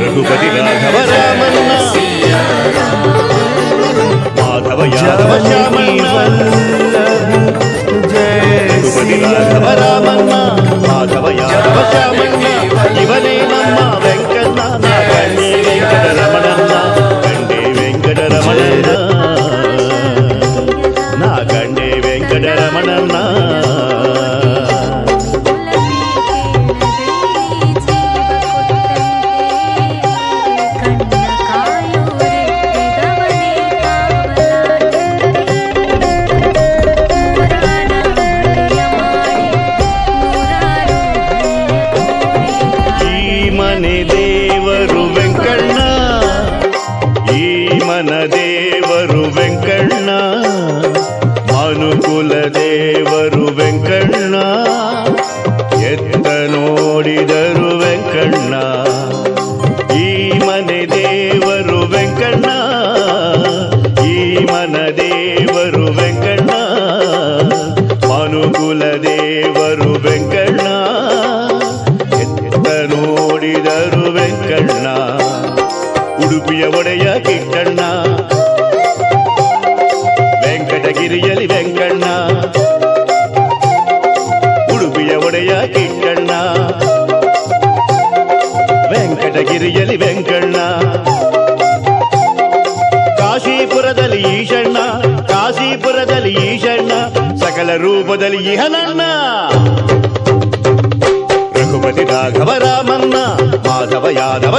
రఘుపతి రాఘవ రామన్న మాధవ మాధవ యాదవ శ్యామ ಮನ ದೇವರು ವೆಂಕಣ್ಣ, ಮನುಕುಲ ದೇವರು ವೆಂಕಣ್ಣ, ಎತ್ತ ನೋಡಿದರು ವೆಂಕಣ್ಣ, ಈ ಮನೆ ದೇವರು ವೆಂಕಣ್ಣ, ಈ ಮನ ದೇವರು ವೆಂಕಣ್ಣ, ಮನುಕುಲ ದೇವರು ಉಡುಪಿಯ ಒಡೆಯ ಕಿಟ್ಟಣ್ಣ ವೆಂಕಟಗಿರಿಯಲಿ ವೆಂಕಣ್ಣ. ಉಡುಪಿಯ ಒಡೆಯ ಕಿಟ್ಟಣ್ಣ ವೆಂಕಟಗಿರಿಯಲಿ ವೆಂಕಣ್ಣ. ಕಾಶೀಪುರದಲ್ಲಿ ಈಶಣ್ಣ. ಕಾಶೀಪುರದಲ್ಲಿ ಈಶಣ್ಣ. ಸಕಲ ರೂಪದಲ್ಲಿ ಇಹನಣ್ಣ. ರಘುಪತಿ ರಾಘವ ರಾಮಣ್ಣ, ಮಾಧವ ಯಾದವ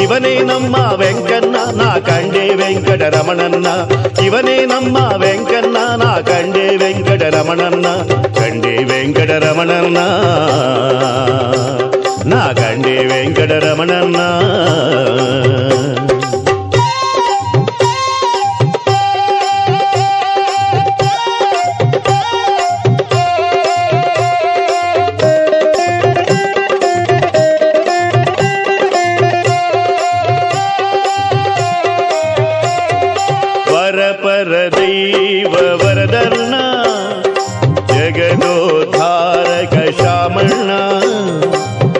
ఇవనే నమ్మ వెంకన్న నా కండే వెంకట రమణన్న. ఇవనే నమ్మ వెంకన్న నా కండే వెంకట రమణన్న. కండే వెంకట రమణన్న. నా కండే వెంకట రమణన్నా. ವರಪರ ದೈವ ವರದನ್ನ ಜಗದೋದ್ಧಾರಕ ಶಾಮಣ್ಣ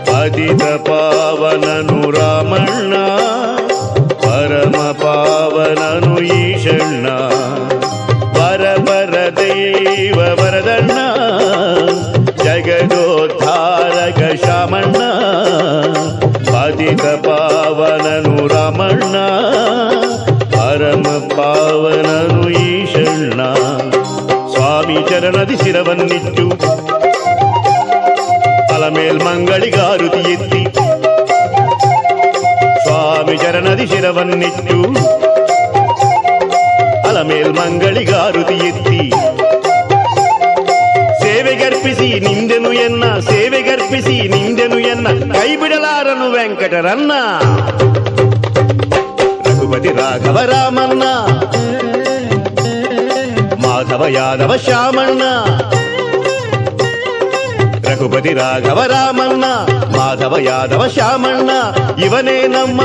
ಪತಿತ ಪಾವನನು ರಾಮಣ್ಣ ಪರಮ ಪಾವನನು ಈಶಣ್ಣ ವರಪರ ದೈವ ವರದಣ್ಣ ಜಗದೋದ್ಧಾರಕ ಶಾಮಣ್ಣ ಪತಿತ ಪಾವನನು ರಾಮಣ್ಣ ಪರಮ ಪಾವನನು ಸ್ವಾಮಿ ಚರಣದಿ ಶಿರವನ್ನಿಟ್ಟು ಅಲಮೇಲ್ ಮಂಗಳಿಗಾರುತಿ ಎತ್ತಿ ಸ್ವಾಮಿ ಚರಣದಿ ಶಿರವನ್ನಿಟ್ಟು ಅಲಮೇಲ್ ಮಂಗಳಿಗಾರುತಿ ಎತ್ತಿ ಸೇವೆಗರ್ಪಿಸಿ ನಿಂದೆನು ಎನ್ನ ಸೇವೆಗರ್ಪಿಸಿ ನಿಂದೆನು ಎನ್ನ ಕೈ ಬಿಡಲಾರನು ವೆಂಕಟರನ್ನ ರಘುಪತಿ ರಾಘವ ರಾಮನ್ನ ಮಾಧವ ಯಾದವ ಶ್ಯಾಮಣ್ಣ ರಘುಪತಿ ರಾಘವ ರಾಮಣ್ಣ ಮಾಧವ ಯಾದವ ಶ್ಯಾಮಣ್ಣ ಇವನೇ ನಮ್ಮ